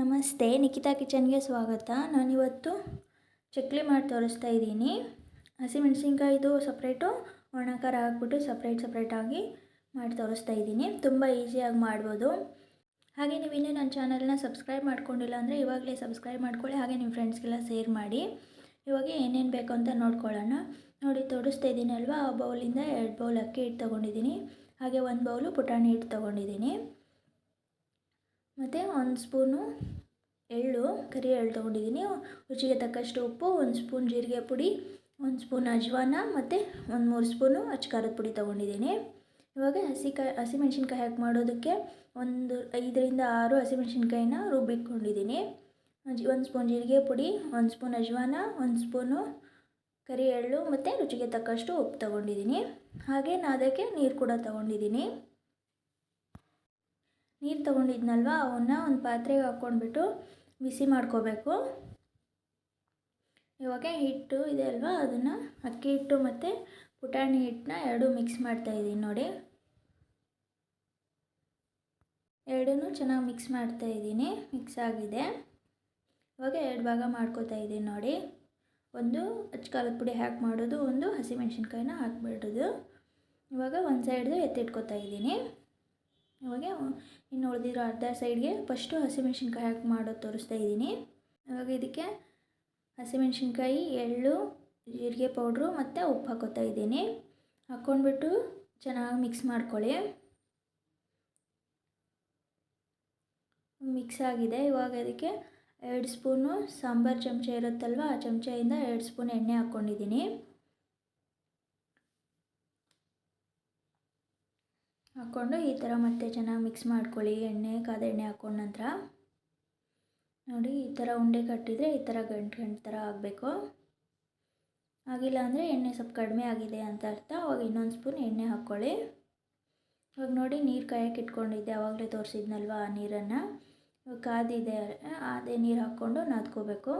ನಮಸ್ತೆ ನಿಖಿತಾ ಕಿಚನ್ಗೆ ಸ್ವಾಗತ. ನಾನಿವತ್ತು ಚಕ್ಲಿ ಮಾಡಿ ತೋರಿಸ್ತಾ ಇದ್ದೀನಿ. ಹಸಿಮೆಣ್ಸಿನ್ಕಾಯಿದು ಸಪ್ರೇಟು, ಒಣ ಖಾರ ಹಾಕ್ಬಿಟ್ಟು ಸಪ್ರೇಟ್ ಸಪ್ರೇಟಾಗಿ ಮಾಡಿ ತೋರಿಸ್ತಾ ಇದ್ದೀನಿ. ತುಂಬ ಈಸಿಯಾಗಿ ಮಾಡ್ಬೋದು. ಹಾಗೆ ನೀವು ಇನ್ನೂ ನನ್ನ ಚಾನಲ್ನ ಸಬ್ಸ್ಕ್ರೈಬ್ ಮಾಡ್ಕೊಂಡಿಲ್ಲ ಅಂದರೆ ಇವಾಗಲೇ ಸಬ್ಸ್ಕ್ರೈಬ್ ಮಾಡ್ಕೊಳ್ಳಿ, ಹಾಗೆ ನಿಮ್ಮ ಫ್ರೆಂಡ್ಸ್ಗೆಲ್ಲ ಶೇರ್ ಮಾಡಿ. ಇವಾಗ ಏನೇನು ಬೇಕು ಅಂತ ನೋಡ್ಕೊಳ್ಳೋಣ. ನೋಡಿ, ತೋರಿಸ್ತಾ ಇದ್ದೀನಿ ಅಲ್ವಾ ಆ ಬೌಲಿಂದ ಎರಡು ಬೌಲ್ ಅಕ್ಕಿ ಹಿಟ್ಟು ತೊಗೊಂಡಿದ್ದೀನಿ. ಹಾಗೆ ಒಂದು ಬೌಲು ಪುಟಾಣಿ ಹಿಟ್ಟು ತೊಗೊಂಡಿದ್ದೀನಿ. ಮತ್ತು ಒಂದು ಸ್ಪೂನು ಎಳ್ಳು, ಕರಿ ಎಳ್ಳು ತೊಗೊಂಡಿದ್ದೀನಿ. ರುಚಿಗೆ ತಕ್ಕಷ್ಟು ಉಪ್ಪು, ಒಂದು ಸ್ಪೂನ್ ಜೀರಿಗೆ ಪುಡಿ, ಒಂದು ಸ್ಪೂನ್ ಅಜ್ವಾನ ಮತ್ತು ಒಂದು ಮೂರು ಸ್ಪೂನು ಅಚ್ಕಾರದ ಪುಡಿ ತೊಗೊಂಡಿದ್ದೀನಿ. ಇವಾಗ ಹಸಿಕಾಯಿ ಹಸಿಮೆಣ್ಸಿನ್ಕಾಯಿ ಹಾಕಿ ಮಾಡೋದಕ್ಕೆ ಒಂದು ಐದರಿಂದ ಆರು ಹಸಿಮೆಣ್ಸಿನ್ಕಾಯಿನ ರುಬ್ಬಿಟ್ಕೊಂಡಿದ್ದೀನಿ. ಒಂದು ಸ್ಪೂನ್ ಜೀರಿಗೆ ಪುಡಿ, ಒಂದು ಸ್ಪೂನ್ ಅಜ್ವಾನ, ಒಂದು ಸ್ಪೂನು ಕರಿ ಎಳ್ಳು ಮತ್ತು ರುಚಿಗೆ ತಕ್ಕಷ್ಟು ಉಪ್ಪು ತೊಗೊಂಡಿದ್ದೀನಿ. ಹಾಗೆ ನಾನು ಅದಕ್ಕೆ ನೀರು ಕೂಡ ತೊಗೊಂಡಿದ್ದೀನಿ. ನೀರು ತೊಗೊಂಡಿದ್ನಲ್ವ, ಅವನ್ನ ಒಂದು ಪಾತ್ರೆಗೆ ಹಾಕ್ಕೊಂಡ್ಬಿಟ್ಟು ಬಿಸಿ ಮಾಡ್ಕೋಬೇಕು. ಇವಾಗ ಹಿಟ್ಟು ಇದೆ ಅಲ್ವಾ, ಅದನ್ನು ಅಕ್ಕಿ ಹಿಟ್ಟು ಮತ್ತು ಪುಟಾಣಿ ಹಿಟ್ಟನ್ನ ಎರಡು ಮಿಕ್ಸ್ ಮಾಡ್ತಾಯಿದ್ದೀನಿ ನೋಡಿ. ಎರಡೂ ಚೆನ್ನಾಗಿ ಮಿಕ್ಸ್ ಮಾಡ್ತಾಯಿದ್ದೀನಿ ಮಿಕ್ಸ್ ಆಗಿದೆ. ಇವಾಗ ಎರಡು ಭಾಗ ಮಾಡ್ಕೋತಾ ಇದ್ದೀನಿ ನೋಡಿ. ಒಂದು ಅಚ್ಕಾರದ ಪುಡಿ ಹಾಕಿ ಮಾಡೋದು, ಒಂದು ಹಸಿಮೆಣ್ಸಿನ್ಕಾಯಿನ ಹಾಕಿಬಿಡೋದು. ಇವಾಗ ಒಂದು ಸೈಡ್ದು ಎತ್ತಿಟ್ಕೋತಾ ಇದ್ದೀನಿ ಇವಾಗ ಇನ್ನು ಉಳಿದಿರೋ ಅರ್ಧ ಸೈಡ್ಗೆ ಫಸ್ಟು ಹಸಿಮೆಣ್ಸಿನ್ಕಾಯಿ ಹಾಕಿ ಮಾಡೋದು ತೋರಿಸ್ತಾ ಇದ್ದೀನಿ. ಇವಾಗ ಇದಕ್ಕೆ ಹಸಿಮೆಣ್ಸಿನ್ಕಾಯಿ, ಎಳ್ಳು, ಜೀರಿಗೆ ಪೌಡ್ರು ಮತ್ತು ಉಪ್ಪು ಹಾಕೋತಾ ಇದ್ದೀನಿ. ಹಾಕ್ಕೊಂಡ್ಬಿಟ್ಟು ಚೆನ್ನಾಗಿ ಮಿಕ್ಸ್ ಮಾಡ್ಕೊಳ್ಳಿ. ಮಿಕ್ಸ್ ಆಗಿದೆ. ಇವಾಗ ಅದಕ್ಕೆ ಎರಡು ಸ್ಪೂನು ಸಾಂಬಾರು ಚಮಚ ಇರುತ್ತಲ್ವ, ಆ ಚಮಚೆಯಿಂದ ಎರಡು ಸ್ಪೂನ್ ಎಣ್ಣೆ ಹಾಕ್ಕೊಂಡಿದ್ದೀನಿ. ಹಾಕ್ಕೊಂಡು ಈ ಥರ ಮತ್ತೆ ಚೆನ್ನಾಗಿ ಮಿಕ್ಸ್ ಮಾಡ್ಕೊಳ್ಳಿ. ಎಣ್ಣೆ, ಕಾದ ಎಣ್ಣೆ ಹಾಕ್ಕೊಂಡ ನಂತರ ನೋಡಿ ಈ ಥರ ಉಂಡೆ ಕಟ್ಟಿದರೆ ಈ ಥರ ಗಂಟು ಗಂಟು ಥರ ಆಗಬೇಕು. ಆಗಿಲ್ಲ ಅಂದರೆ ಎಣ್ಣೆ ಸ್ವಲ್ಪ ಕಡಿಮೆ ಆಗಿದೆ ಅಂತ ಅರ್ಥ. ಅವಾಗ ಇನ್ನೊಂದು ಸ್ಪೂನ್ ಎಣ್ಣೆ ಹಾಕ್ಕೊಳ್ಳಿ ಇವಾಗ ನೋಡಿ ನೀರು ಕಾಯಕ್ಕೆ ಇಟ್ಕೊಂಡಿದ್ದೆ ಆವಾಗಲೇ ತೋರಿಸಿದ್ನಲ್ವ ಆ ನೀರನ್ನು. ಇವಾಗ ಕಾದಿದೆ ಅದೇ ನೀರು ಹಾಕ್ಕೊಂಡು ನಾದ್ಕೋಬೇಕು.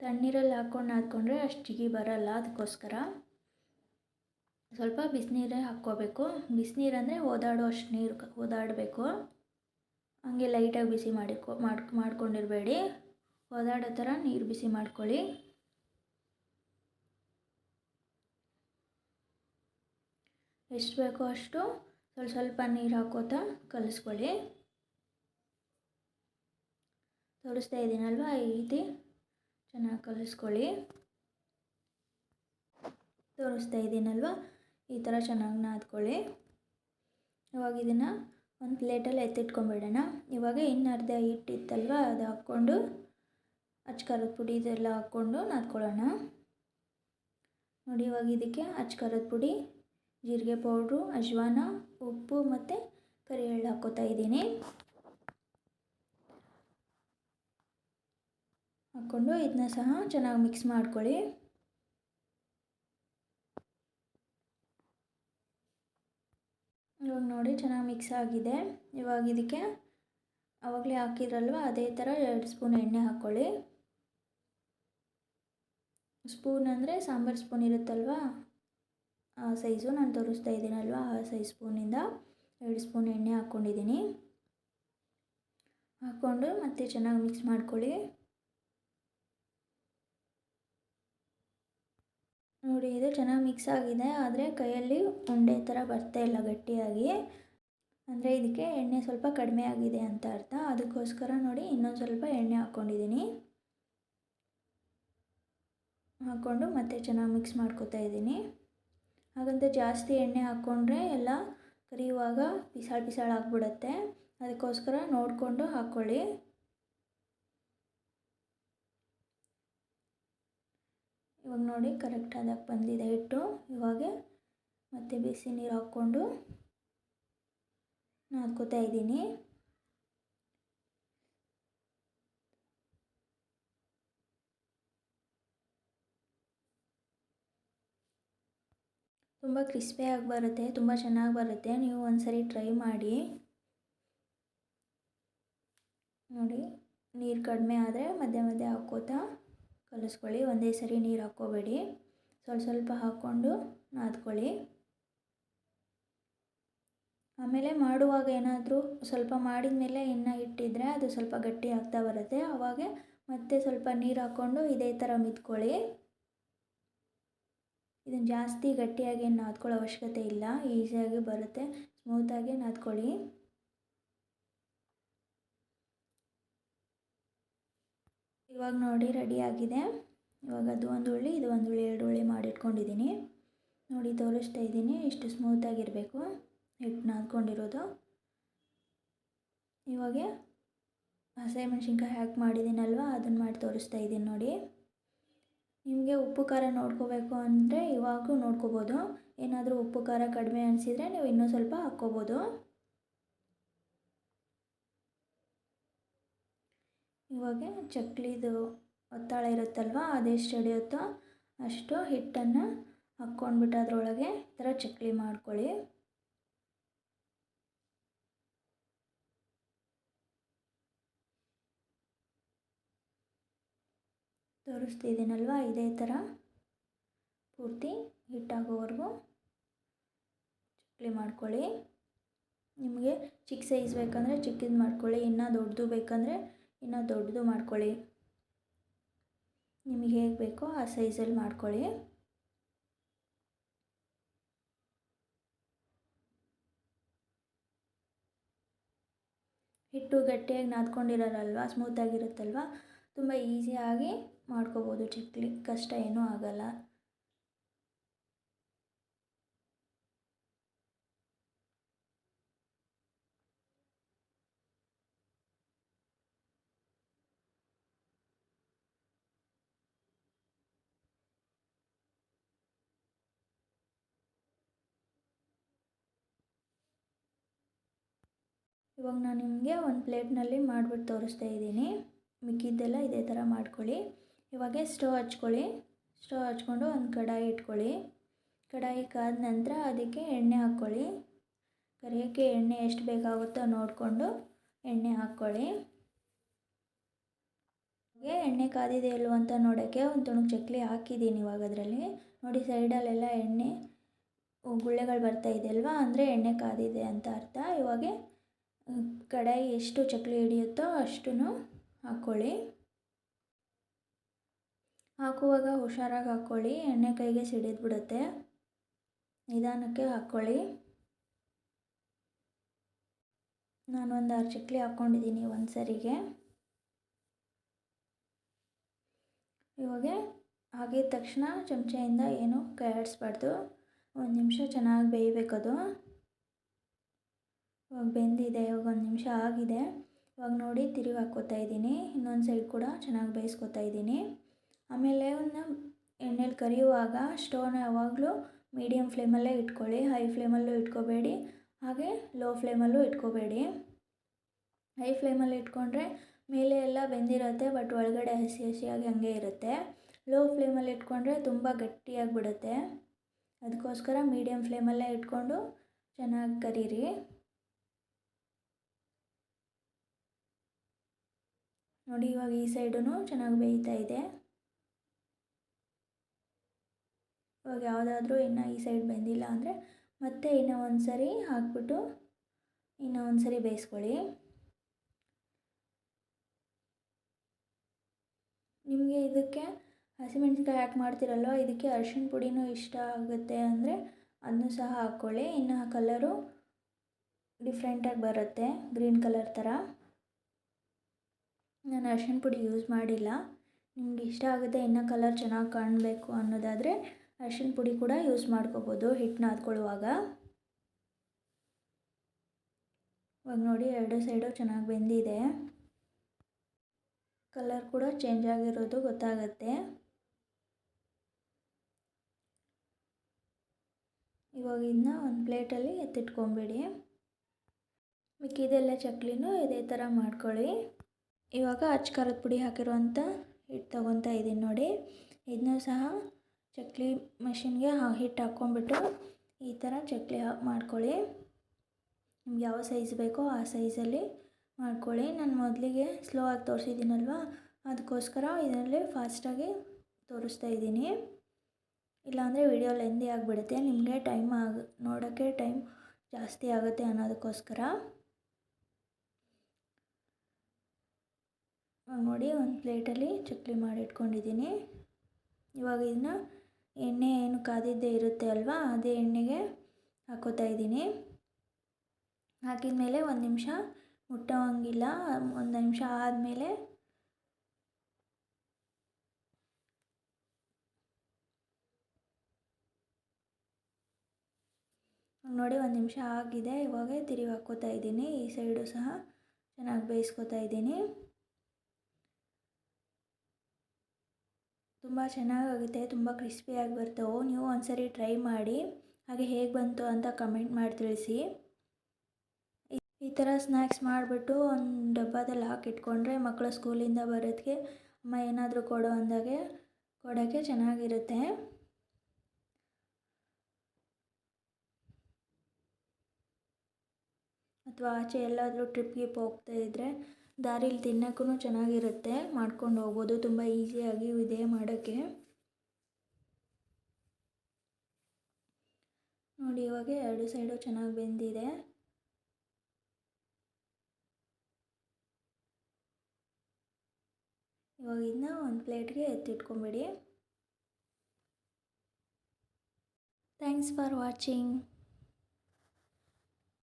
ತಣ್ಣೀರಲ್ಲಿ ಹಾಕ್ಕೊಂಡು ನಾದ್ಕೊಂಡ್ರೆ ಅಷ್ಟು ಜಿಗಿ ಬರಲ್ಲ ಅದಕ್ಕೋಸ್ಕರ. ಸ್ವಲ್ಪ ಬಿಸಿನೀರೇ ಹಾಕ್ಕೋಬೇಕು. ಬಿಸಿನೀರು ಅಂದರೆ ಓದಾಡೋ ಅಷ್ಟು ನೀರು ಓದಾಡಬೇಕು. ಹಂಗೆ ಲೈಟಾಗಿ ಬಿಸಿ ಮಾಡಿಕೊ ಮಾಡಿ ಮಾಡ್ಕೊಂಡಿರಬೇಡಿ. ಓದಾಡೋ ಥರ ನೀರು ಬಿಸಿ ಮಾಡ್ಕೊಳ್ಳಿ. ಎಷ್ಟು ಬೇಕೋ ಅಷ್ಟು ಸ್ವಲ್ಪ ಸ್ವಲ್ಪ ನೀರು ಹಾಕೋತಾ ಕಲಿಸ್ಕೊಳ್ಳಿ. ತೋರಿಸ್ತಾ ಇದ್ದೀನಲ್ವ ಈ ರೀತಿ? ಚೆನ್ನಾಗಿ ಕಲಿಸ್ಕೊಳ್ಳಿ. ತೋರಿಸ್ತಾ ಇದ್ದೀನಲ್ವ? ಈ ಥರ ಚೆನ್ನಾಗಿ ನಾದ್ಕೊಳ್ಳಿ. ಇವಾಗ ಇದನ್ನು ಒಂದು ಪ್ಲೇಟಲ್ಲಿ ಎತ್ತಿಟ್ಕೊಂಬಿಡೋಣ. ಇವಾಗ ಇನ್ನು ಅರ್ಧ ಹಿಟ್ಟಿತ್ತಲ್ವ ಅದು ಹಾಕ್ಕೊಂಡು ಅಚ್ಕಾರದ ಪುಡಿ ಇದೆಲ್ಲ ಹಾಕ್ಕೊಂಡು ನಾದ್ಕೊಳ್ಳೋಣ. ನೋಡಿ, ಇವಾಗ ಇದಕ್ಕೆ ಅಚ್ಕಾರದ ಪುಡಿ, ಜೀರಿಗೆ ಪೌಡ್ರು, ಅಜ್ವಾನ, ಉಪ್ಪು ಮತ್ತು ಕರಿ ಎಳ್ಳು ಹಾಕ್ಕೋತಾ ಇದ್ದೀನಿ. ಹಾಕ್ಕೊಂಡು ಇದನ್ನ ಸಹ ಚೆನ್ನಾಗಿ ಮಿಕ್ಸ್ ಮಾಡ್ಕೊಳ್ಳಿ ಇವಾಗ ನೋಡಿ, ಚೆನ್ನಾಗಿ ಮಿಕ್ಸ್ ಆಗಿದೆ. ಇವಾಗ ಇದಕ್ಕೆ ಆವಾಗಲೇ ಹಾಕಿದ್ರಲ್ವ, ಅದೇ ಥರ ಎರಡು ಸ್ಪೂನ್ ಎಣ್ಣೆ ಹಾಕ್ಕೊಳ್ಳಿ ಸ್ಪೂನ್ ಅಂದರೆ ಸಾಂಬಾರು ಸ್ಪೂನ್ ಇರುತ್ತಲ್ವ? ಆ ಸೈಜು ನಾನು ತೋರಿಸ್ತಾ ಇದ್ದೀನಲ್ವ, ಆ ಸೈಜ್ ಸ್ಪೂನಿಂದ ಎರಡು ಸ್ಪೂನ್ ಎಣ್ಣೆ ಹಾಕ್ಕೊಂಡಿದ್ದೀನಿ ಹಾಕ್ಕೊಂಡು ಮತ್ತೆ ಚೆನ್ನಾಗಿ ಮಿಕ್ಸ್ ಮಾಡ್ಕೊಳ್ಳಿ. ನೋಡಿ, ಇದು ಚೆನ್ನಾಗಿ ಮಿಕ್ಸ್ ಆಗಿದೆ. ಆದರೆ ಕೈಯಲ್ಲಿ ಉಂಡೆ ಥರ ಬರ್ತಾ ಇಲ್ಲ ಗಟ್ಟಿಯಾಗಿ. ಅಂದರೆ ಇದಕ್ಕೆ ಎಣ್ಣೆ ಸ್ವಲ್ಪ ಕಡಿಮೆ ಆಗಿದೆ ಅಂತ ಅರ್ಥ. ಅದಕ್ಕೋಸ್ಕರ ನೋಡಿ ಇನ್ನೊಂದು ಸ್ವಲ್ಪ ಎಣ್ಣೆ ಹಾಕ್ಕೊಂಡಿದ್ದೀನಿ ಹಾಕ್ಕೊಂಡು ಮತ್ತೆ ಚೆನ್ನಾಗಿ ಮಿಕ್ಸ್ ಮಾಡ್ಕೋತಾ ಇದ್ದೀನಿ. ಹಾಗಂತ ಜಾಸ್ತಿ ಎಣ್ಣೆ ಹಾಕ್ಕೊಂಡ್ರೆ ಎಲ್ಲ ಕರಿಯುವಾಗ ಪಿಸಾಳು ಪಿಸಾಳು ಆಗಿಬಿಡುತ್ತೆ. ಅದಕ್ಕೋಸ್ಕರ ನೋಡಿಕೊಂಡು ಹಾಕ್ಕೊಳ್ಳಿ ಇವಾಗ ನೋಡಿ ಕರೆಕ್ಟ್ ಆದಾಗ ಬಂದಿದೆ ಹಿಟ್ಟು. ಇವಾಗ ಮತ್ತೆ ಬಿಸಿ ನೀರು ಹಾಕ್ಕೊಂಡು ನಾದ್ಕೋತಾ ಇದ್ದೀನಿ. ತುಂಬ ಕ್ರಿಸ್ಪಿಯಾಗಿ ಬರುತ್ತೆ, ತುಂಬ ಚೆನ್ನಾಗಿ ಬರುತ್ತೆ. ನೀವು ಒಂದ್ಸರಿ ಟ್ರೈ ಮಾಡಿ. ನೋಡಿ, ನೀರು ಕಡಿಮೆ ಆದರೆ ಮಧ್ಯೆ ಮಧ್ಯೆ ಹಾಕ್ಕೋತಾ ಕಲಿಸ್ಕೊಳ್ಳಿ. ಒಂದೇ ಸರಿ ನೀರು ಹಾಕ್ಕೋಬೇಡಿ. ಸ್ವಲ್ಪ ಸ್ವಲ್ಪ ಹಾಕ್ಕೊಂಡು ನಾದ್ಕೊಳ್ಳಿ. ಆಮೇಲೆ ಮಾಡುವಾಗ ಏನಾದರೂ ಸ್ವಲ್ಪ ಮಾಡಿದ ಮೇಲೆ ಇನ್ನು ಇಟ್ಟಿದ್ರೆ ಅದು ಸ್ವಲ್ಪ ಗಟ್ಟಿ ಆಗ್ತಾ ಬರುತ್ತೆ. ಆವಾಗ ಮತ್ತೆ ಸ್ವಲ್ಪ ನೀರು ಹಾಕ್ಕೊಂಡು ಇದೇ ಥರ ಮಿದ್ಕೊಳ್ಳಿ. ಇದನ್ನು ಜಾಸ್ತಿ ಗಟ್ಟಿಯಾಗಿ ನಾದ್ಕೊಳ್ಳೋ ಅವಶ್ಯಕತೆ ಇಲ್ಲ. ಈಸಿಯಾಗಿ ಬರುತ್ತೆ. ಸ್ಮೂತಾಗಿ ನಾದ್ಕೊಳ್ಳಿ. ಇವಾಗ ನೋಡಿ ರೆಡಿ ಆಗಿದೆ. ಇವಾಗ ಅದು ಒಂದು ಹುಳಿ, ಇದು ಒಂದು ಹುಳಿ, ಎರಡು ಉಳ್ಳಿ ಮಾಡಿಟ್ಕೊಂಡಿದ್ದೀನಿ ನೋಡಿ, ತೋರಿಸ್ತಾ ಇದ್ದೀನಿ ಇಷ್ಟು ಸ್ಮೂತಾಗಿರಬೇಕು ಹಿಟ್ಟು ನಾದ್ಕೊಂಡಿರೋದು. ಇವಾಗ ಹಸಿಮೆಣ್ಸಿನ್ಕಾಯಿ ಹ್ಯಾಕ್ ಮಾಡಿದ್ದೀನಲ್ವ ಅದನ್ನು ಮಾಡಿ ತೋರಿಸ್ತಾ ಇದ್ದೀನಿ ನೋಡಿ. ನಿಮಗೆ ಉಪ್ಪು ಖಾರ ನೋಡ್ಕೋಬೇಕು ಅಂದರೆ ಇವಾಗೂ ನೋಡ್ಕೋಬೋದು. ಏನಾದರೂ ಉಪ್ಪು ಖಾರ ಕಡಿಮೆ ಅನಿಸಿದರೆ ನೀವು ಇನ್ನೂ ಸ್ವಲ್ಪ ಹಾಕ್ಕೋಬೋದು. ಇವಾಗ ಚಕ್ಲಿದು ಒತ್ತಾಳ ಇರುತ್ತಲ್ವ ಅದೆಷ್ಟು ಹಿಡಿಯುತ್ತೋ ಅಷ್ಟು ಹಿಟ್ಟನ್ನು ಹಾಕ್ಕೊಂಡ್ಬಿಟ್ಟು ಅದರೊಳಗೆ ಈ ಥರ ಚಕ್ಲಿ ಮಾಡ್ಕೊಳ್ಳಿ. ತೋರಿಸ್ತಿದ್ದೀನಲ್ವ, ಇದೇ ಥರ ಪೂರ್ತಿ ಹಿಟ್ಟಾಗೋವರೆಗೂ ಚಕ್ಲಿ ಮಾಡ್ಕೊಳ್ಳಿ. ನಿಮಗೆ ಚಿಕ್ಕ ಸೈಜ್ ಬೇಕಂದರೆ ಚಿಕ್ಕದು ಮಾಡ್ಕೊಳ್ಳಿ, ಇನ್ನೂ ದೊಡ್ಡದು ಬೇಕಂದರೆ ಇನ್ನೂ ದೊಡ್ಡದು ಮಾಡ್ಕೊಳ್ಳಿ. ನಿಮಗೆ ಹೇಗೆ ಬೇಕೋ ಆ ಸೈಜಲ್ಲಿ ಮಾಡ್ಕೊಳ್ಳಿ. ಹಿಟ್ಟು ಗಟ್ಟಿಯಾಗಿ ನಾದ್ಕೊಂಡಿರಲ್ವ ಸ್ಮೂತಾಗಿರುತ್ತಲ್ವ, ತುಂಬ ಈಸಿಯಾಗಿ ಮಾಡ್ಕೋಬೋದು ಚಕ್ಲಿ, ಕಷ್ಟ ಏನೂ ಆಗಲ್ಲ. ಇವಾಗ ನಾನು ನಿಮಗೆ ಒಂದು ಪ್ಲೇಟ್ನಲ್ಲಿ ಮಾಡಿಬಿಟ್ಟು ತೋರಿಸ್ತಾ ಇದ್ದೀನಿ. ಮಿಕ್ಕಿದ್ದೆಲ್ಲ ಇದೇ ಥರ ಮಾಡ್ಕೊಳ್ಳಿ. ಇವಾಗೆ ಸ್ಟವ್ ಹಚ್ಕೊಳ್ಳಿ. ಸ್ಟವ್ ಹಚ್ಕೊಂಡು ಒಂದು ಕಡಾಯಿ ಇಟ್ಕೊಳ್ಳಿ. ಕಡಾಯಿ ಕಾದ ನಂತರ ಅದಕ್ಕೆ ಎಣ್ಣೆ ಹಾಕ್ಕೊಳ್ಳಿ. ಕರಿಯೋಕ್ಕೆ ಎಣ್ಣೆ ಎಷ್ಟು ಬೇಕಾಗುತ್ತೋ ನೋಡಿಕೊಂಡು ಎಣ್ಣೆ ಹಾಕ್ಕೊಳ್ಳಿ. ಹಾಗೆ ಎಣ್ಣೆ ಕಾದಿದೆ ಇಲ್ವ ಅಂತ ನೋಡೋಕ್ಕೆ ಒಂದು ತುಣುಕು ಚಕ್ಲಿ ಹಾಕಿದ್ದೀನಿ ಇವಾಗ ಅದರಲ್ಲಿ. ನೋಡಿ ಸೈಡಲ್ಲೆಲ್ಲ ಎಣ್ಣೆ ಗುಳ್ಳೆಗಳು ಬರ್ತಾ ಇದೆ ಅಲ್ವಾ? ಅಂದರೆ ಎಣ್ಣೆ ಕಾದಿದೆ ಅಂತ ಅರ್ಥ. ಇವಾಗ ಕಡಾಯಿ ಎಷ್ಟು ಚಕ್ಲಿ ಹಿಡಿಯುತ್ತೋ ಅಷ್ಟು ಹಾಕ್ಕೊಳ್ಳಿ ಹಾಕುವಾಗ ಹುಷಾರಾಗಿ ಹಾಕ್ಕೊಳ್ಳಿ ಎಣ್ಣೆ ಕೈಗೆ ಸಿಡಿದು ಬಿಡುತ್ತೆ ನಿಧಾನಕ್ಕೆ ಹಾಕ್ಕೊಳ್ಳಿ ನಾನು ಒಂದು ಆರು ಚಕ್ಲಿ ಹಾಕ್ಕೊಂಡಿದ್ದೀನಿ ಒಂದು ಸರಿಗೆ. ಇವಾಗ ಆಗಿದ ತಕ್ಷಣ ಚಮಚೆಯಿಂದ ಏನು ಕೈ ಆಡಿಸ್ಬಾರ್ದು ಒಂದು ನಿಮಿಷ ಚೆನ್ನಾಗಿ ಬೇಯಬೇಕದು. ಇವಾಗ ಬೆಂದಿದೆ, ಇವಾಗ ಒಂದು ನಿಮಿಷ ಆಗಿದೆ. ಇವಾಗ ನೋಡಿ ತಿರುವಿ ಹಾಕ್ಕೋತಾ ಇದ್ದೀನಿ. ಇನ್ನೊಂದು ಸೈಡ್ ಕೂಡ ಚೆನ್ನಾಗಿ ಬೇಯಿಸ್ಕೊತಾ ಇದ್ದೀನಿ. ಆಮೇಲೆ ಒಂದು ಎಣ್ಣೆಲಿ ಕರಿಯುವಾಗ ಸ್ಟೋವ್ನ ಯಾವಾಗಲೂ ಮೀಡಿಯಮ್ ಫ್ಲೇಮಲ್ಲೇ ಇಟ್ಕೊಳ್ಳಿ. ಹೈ ಫ್ಲೇಮಲ್ಲೂ ಇಟ್ಕೋಬೇಡಿ. ಹಾಗೆ ಲೋ ಫ್ಲೇಮಲ್ಲೂ ಇಟ್ಕೋಬೇಡಿ. ಹೈ ಫ್ಲೇಮಲ್ಲಿ ಇಟ್ಕೊಂಡ್ರೆ ಮೇಲೆ ಎಲ್ಲ ಬೆಂದಿರುತ್ತೆ ಬಟ್ ಒಳಗಡೆ ಹಸಿ ಹಸಿಯಾಗಿ ಹಾಗೆ ಇರುತ್ತೆ. ಲೋ ಫ್ಲೇಮಲ್ಲಿ ಇಟ್ಕೊಂಡ್ರೆ ತುಂಬ ಗಟ್ಟಿಯಾಗಿ ಬಿಡುತ್ತೆ. ಅದಕ್ಕೋಸ್ಕರ ಮೀಡಿಯಮ್ ಫ್ಲೇಮಲ್ಲೇ ಇಟ್ಕೊಂಡು ಚೆನ್ನಾಗಿ ಕರೀರಿ. ನೋಡಿ, ಇವಾಗ ಈ ಸೈಡೂ ಚೆನ್ನಾಗಿ ಬೇಯ್ತಾ ಇದೆ. ಇವಾಗ ಯಾವುದಾದ್ರೂ ಇನ್ನು ಈ ಸೈಡ್ ಬೆಂದಿಲ್ಲ ಅಂದರೆ ಮತ್ತೆ ಇನ್ನೂ ಒಂದು ಸರಿ ಹಾಕ್ಬಿಟ್ಟು ಇನ್ನೂ ಒಂದು ಸರಿ ಬೇಯಿಸ್ಕೊಳ್ಳಿ. ನಿಮಗೆ ಇದಕ್ಕೆ ಹಸಿಮೆಣ್ಸಿನ್ಕಾಯಿ ಹಾಕಿ ಮಾಡ್ತಿರಲ್ವ, ಇದಕ್ಕೆ ಅರಿಶಿಣ ಪುಡಿನೂ ಇಷ್ಟ ಆಗುತ್ತೆ ಅಂದರೆ ಅದನ್ನೂ ಸಹ ಹಾಕ್ಕೊಳ್ಳಿ. ಇನ್ನು ಕಲರು ಡಿಫ್ರೆಂಟಾಗಿ ಬರುತ್ತೆ ಗ್ರೀನ್ ಕಲರ್ ಥರ ನಾನು ಅರ್ಶಿನ ಪುಡಿ ಯೂಸ್ ಮಾಡಿಲ್ಲ. ನಿಮ್ಗೆ ಇಷ್ಟ ಆಗುತ್ತೆ ಇನ್ನೂ ಕಲರ್ ಚೆನ್ನಾಗಿ ಕಾಣಬೇಕು ಅನ್ನೋದಾದರೆ ಅರ್ಶಿನ ಪುಡಿ ಕೂಡ ಯೂಸ್ ಮಾಡ್ಕೋಬೋದು ಹಿಟ್ಟು ನಾದ್ಕೊಳ್ಳುವಾಗ ಇವಾಗ ನೋಡಿ ಎರಡು ಸೈಡು ಚೆನ್ನಾಗಿ ಬೆಂದಿದೆ. ಕಲರ್ ಕೂಡ ಚೇಂಜ್ ಆಗಿರೋದು ಗೊತ್ತಾಗತ್ತೆ. ಇವಾಗ ಇದನ್ನ ಒಂದು ಪ್ಲೇಟಲ್ಲಿ ಎತ್ತಿಟ್ಕೊಂಬಿಡಿ. ಮಿಕ್ಕಿದೆಲ್ಲ ಚಕ್ಲಿನೂ ಇದೇ ಥರ ಮಾಡ್ಕೊಳ್ಳಿ. ಇವಾಗ ಅಚ್ಚ ಖಾರದ ಪುಡಿ ಹಾಕಿರುವಂಥ ಹಿಟ್ಟು ತೊಗೊತಾ ಇದ್ದೀನಿ ನೋಡಿ. ಇದನ್ನೂ ಸಹ ಚಕ್ಲಿ ಮಷಿನ್ಗೆ ಹಿಟ್ಟು ಹಾಕ್ಕೊಂಬಿಟ್ಟು ಈ ಥರ ಚಕ್ಲಿ ಮಾಡ್ಕೊಳ್ಳಿ. ನಿಮ್ಗೆ ಯಾವ ಸೈಜ್ ಬೇಕೋ ಆ ಸೈಜಲ್ಲಿ ಮಾಡ್ಕೊಳ್ಳಿ. ನಾನು ಮೊದಲಿಗೆ ಸ್ಲೋ ಆಗಿ ತೋರಿಸಿದ್ದೀನಲ್ವ? ಅದಕ್ಕೋಸ್ಕರ ಇದರಲ್ಲಿ ಫಾಸ್ಟಾಗಿ ತೋರಿಸ್ತಾ ಇದ್ದೀನಿ. ಇಲ್ಲಾಂದರೆ ವಿಡಿಯೋ ಲೆಂದಿ ಆಗಿಬಿಡುತ್ತೆ. ನಿಮಗೆ ಟೈಮ್ ಆಗ, ನೋಡೋಕ್ಕೆ ಟೈಮ್ ಜಾಸ್ತಿ ಆಗುತ್ತೆ ಅನ್ನೋದಕ್ಕೋಸ್ಕರ. ನೋಡಿ ಒಂದು ಪ್ಲೇಟಲ್ಲಿ ಚಕ್ಲಿ ಮಾಡಿ ಇಟ್ಕೊಂಡಿದ್ದೀನಿ ಇವಾಗ ಇದನ್ನ ಎಣ್ಣೆ ಏನು ಕಾದಿದ್ದೇ ಇರುತ್ತೆ ಅಲ್ವಾ, ಅದೇ ಎಣ್ಣೆಗೆ ಹಾಕೋತಾ ಇದ್ದೀನಿ. ಹಾಕಿದ ಮೇಲೆ ಒಂದು ನಿಮಿಷ ಮುಟ್ಟೋಂಗಿಲ್ಲ ಒಂದು ನಿಮಿಷ ಆದಮೇಲೆ ನೋಡಿ ಒಂದು ನಿಮಿಷ ಆಗಿದೆ, ಇವಾಗ ತಿರುಗಿ ಹಾಕ್ಕೋತಾ ಇದ್ದೀನಿ. ಈ ಸೈಡು ಸಹ ಚೆನ್ನಾಗಿ ಬೇಯಿಸ್ಕೊತಾ ಇದ್ದೀನಿ. ತುಂಬ ಚೆನ್ನಾಗಾಗುತ್ತೆ, ತುಂಬ ಕ್ರಿಸ್ಪಿಯಾಗಿ ಬರ್ತವೆ. ನೀವು ಒಂದ್ಸರಿ ಟ್ರೈ ಮಾಡಿ, ಹಾಗೆ ಹೇಗೆ ಬಂತು ಅಂತ ಕಮೆಂಟ್ ಮಾಡಿ ತಿಳಿಸಿ. ಈ ಥರ ಸ್ನ್ಯಾಕ್ಸ್ ಮಾಡಿಬಿಟ್ಟು ಒಂದು ಡಬ್ಬದಲ್ಲಿ ಹಾಕಿಟ್ಕೊಂಡ್ರೆ ಮಕ್ಕಳು ಸ್ಕೂಲಿಂದ ಬರೋದಕ್ಕೆ ಅಮ್ಮ ಏನಾದರೂ ಕೊಡು ಅಂದಾಗೆ ಕೊಡೋಕ್ಕೆ ಚೆನ್ನಾಗಿರುತ್ತೆ. ಅಥವಾ ಆಚೆ ಎಲ್ಲಾದರೂ ಟ್ರಿಪ್ ಗಿಪ್ ಹೋಗ್ತಾ ಇದ್ದರೆ ದಾರೀಲಿ ತಿನ್ನೋಕ್ಕೂ ಚೆನ್ನಾಗಿರುತ್ತೆ. ಮಾಡ್ಕೊಂಡು ಹೋಗ್ಬೋದು. ತುಂಬ ಈಸಿಯಾಗಿ ಇದೆ ಮಾಡೋಕ್ಕೆ. ನೋಡಿ, ಇವಾಗ ಎರಡು ಸೈಡು ಚೆನ್ನಾಗಿ ಬೆಂದಿದೆ. ಇವಾಗ ಇದನ್ನ ಒಂದು ಪ್ಲೇಟ್ಗೆ ಎತ್ತಿಟ್ಕೊಂಬಿಡಿ. Thanks for watching.